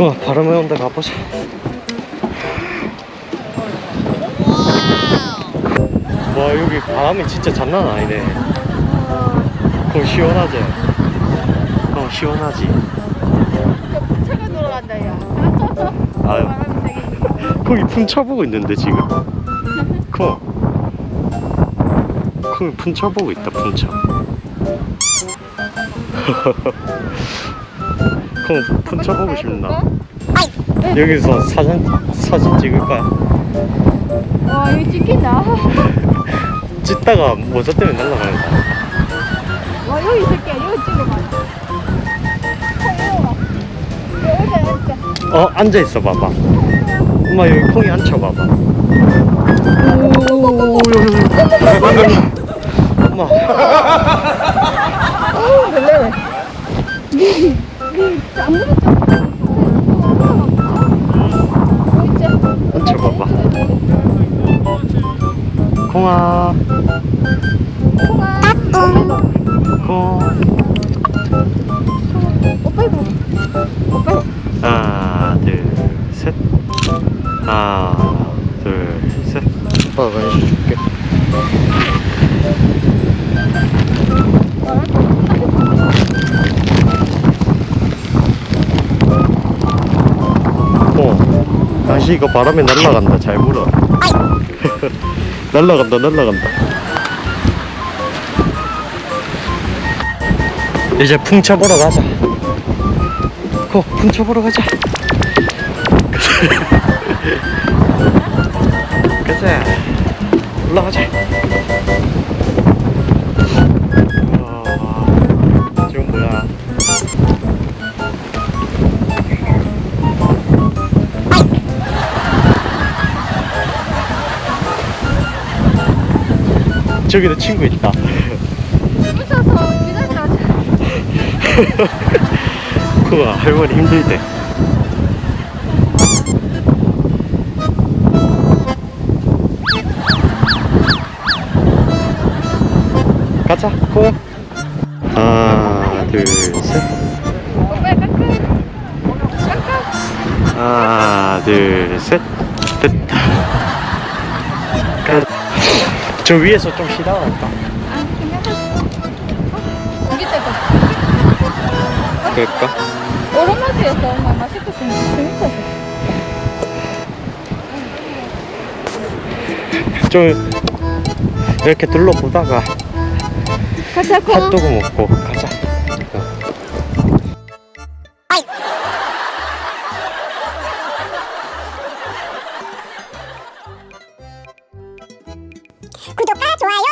어, 바람이 온다 가보자. 와 여기 바람이 진짜 장난 아니네. 어 시원하지? 어 시원하지? 차가 돌아간다 야. 아유 거기 풍차 보고 있는데 지금. 코. 거기 풍차 보고 있다 풍차. 그럼 풍차 보고 싶나? 여기서 사진 사진 찍을까? 와 여기 찍힌다. 찍다가 모자 때문에 날라가는 거야. 와 여기 있을게. 여기 찍어봐. 여기 앉아. 어 앉아 있어 봐봐. 엄마 여기 콩이 앉혀 봐봐. 오 여기 엄마 어우 놀래네. 아무것도 앉혀 봐봐. 콩아 콩. 오빠 이거 오빠 하나 둘 셋. 하나 둘 셋. 오빠가 간식 줄게. 어, 당시 이거 바람에 날라간다. 잘 물어. 날라간다, 날라간다. 이제 풍차 보러 가자. 고, 풍차 보러 가자. 가자. 저기도 친구 있다. 무서워서 기다리다. 그거 할머니 힘들대. 가자, 고. 하나, 둘, 셋. 오빠 깎아. 깎아. 하나, 둘, 셋. 됐다. 가. 저 위에서 좀 쉬다 왔다. 아 그냥 여기 때도 그럴까? 오르막이어서 엄마 맛있겠으면 재밌었어. 좀 이렇게 둘러보다가 가자. 핫도그 먹고 가자. 구독과 좋아요